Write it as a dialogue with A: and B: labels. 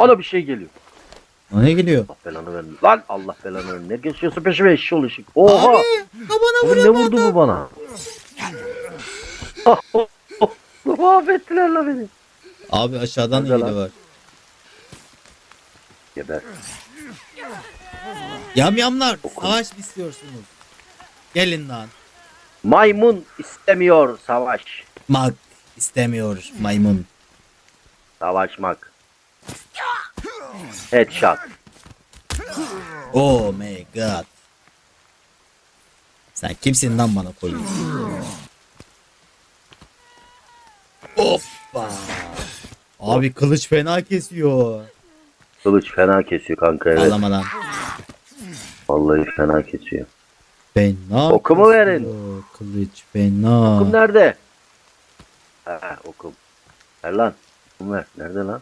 A: Ana bir şey geliyor.
B: O ne geliyor?
A: Allah belanı versin. Lan Allah belanı versin. Ne geçiyorsun peşime eşşi ol ışık. Oha.
B: Abi, ha bana
A: Oğlum ne vurdu bu bana? Mahvettiler la beni.
B: Abi aşağıdan
A: Nerede
B: hile
A: lan?
B: var.
A: Geber.
B: Yamyamlar savaş mı istiyorsunuz? Gelin lan.
A: Maymun istemiyor savaş.
B: Mag istemiyor maymun.
A: Savaşmak. Headshot.
B: Oh my god. Sen kimsin lan bana koyuyorsun? Hoppa. Abi kılıç fena kesiyor.
A: Kılıç fena kesiyor kanka evet.
B: Ağlama lan.
A: Vallahi fena kesiyor.
B: Fena
A: Okumu
B: kesiyor.
A: verin.
B: Kılıç fena.
A: Okum nerede? Ha okum. Ver lan. Okum ver. Nerede lan?